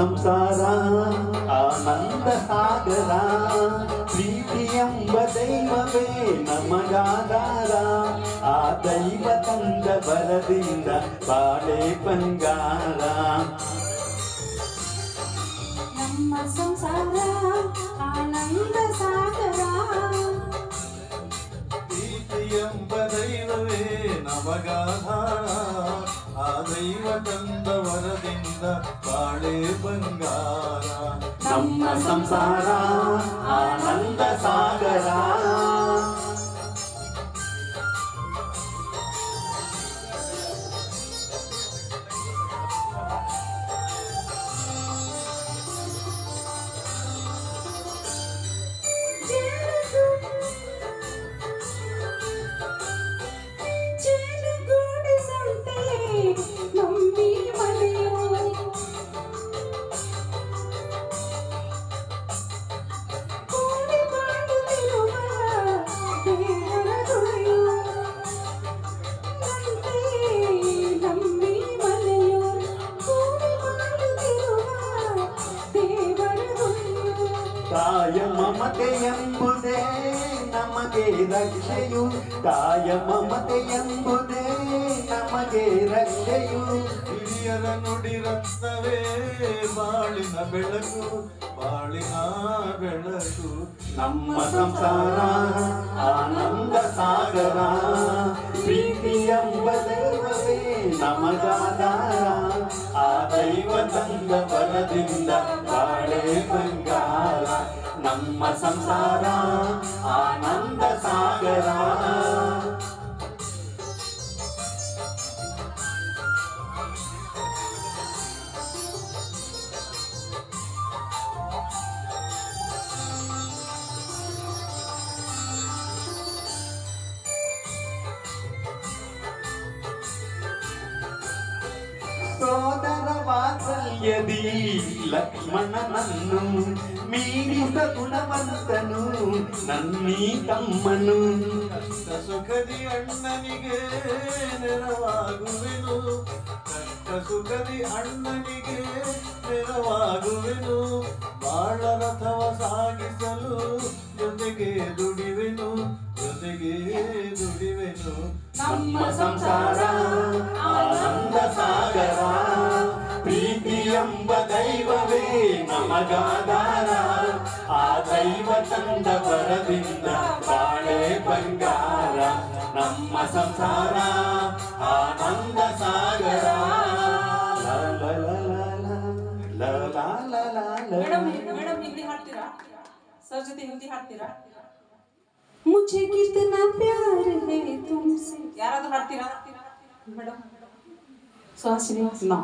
ಸಂಸಾರ ಆನಂದ ಸಾಗರ ಪ್ರೀತಿ ಎಂಬ ದೈವವೇ ನಮಗಾಧಾರ ಆ ದೈವ ತಂದ ಬರದಿಂದ ಬಾಳೆ ಬಂಗಾರ ನಮ್ಮ ಸಂಸಾರ ಆನಂದ ಸಾಗರ ಪ್ರೀತಿ ಎಂಬ ದೈವವೇ ನಮಗಾಧಾರ ಆ ದೈವ ತಂದ ವರದಿಂದ ಬಾಳೆ ಬಂಗಾರ ನಮ್ಮ ಸಂಸಾರ ಆನಂದ ಸಾಗರ ತಾಯ ಮಮತೆ ಎಂಬುದೇ ನಮಗೆ ರಕ್ಷೆಯು. ತಾಯ ಮಮತೆ ಎಂಬುದೇ ನಮಗೆ ರಕ್ಷೆಯು. ಹಿರಿಯರ ನುಡಿ ರತ್ನವೇ ಬಾಳಿನ ಬೆಳಕು ಬಾಳಿನ ಬೆಳಕು. ನಮ್ಮ ಸಂಸಾರ ಆನಂದ ಸಾಗರ ಪ್ರೀತಿ ಎಂಬ ದೈವವೇ ನಮಗಾಧಾರ. ಆ ದೈವ ತಂದ ಬಲದಿಂದ ಬಾಳೆ ಬಂಗಾರ ನಮ್ಮ ಸಂಸಾರ ಆನಂದ ಸಾಗರ ಸೋದರ ವಾತ್ಸಲ್ಯದಿ ಲಕ್ಷ್ಮಣನನ್ನು ಮೀರಿದ ಗುಣವಂತನು ನನ್ನೀ ತಮ್ಮನು ಸುಖದಿ ಅಣ್ಣನಿಗೆ ನೆರವಾಗುವೆನು ಕಷ್ಟ ಸುಖದಿ ಅಣ್ಣನಿಗೆ ನೆರವಾಗುವೆನು ಬಾಳ ರಥವ ಸಾಗಿಸಲು ಜೊತೆಗೆ ದುಡಿವೆನು ಜೊತೆಗೆ ದುಡಿವೆನು. ನಮ್ಮ ಸಂಸಾರ ಅಗಾಧಾರ ಆ ದೈವ ತಂದ ಬರದಿಂದ ಬಾಳೆ ಬಂಗಾರ, ನಮ್ಮ ಸಂಸಾರ ಆನಂದ ಸಾಗರ. सर ಹಿಂದಿ ಹಾಡ್ತೀರಾ? मुझे कितना प्यार है ಯಾರಾದ್ರೂ ಹಾಡ್ತೀರಾ? ಮೇಡಮ್, ಸುಹಾಸಿನಿ ನಾ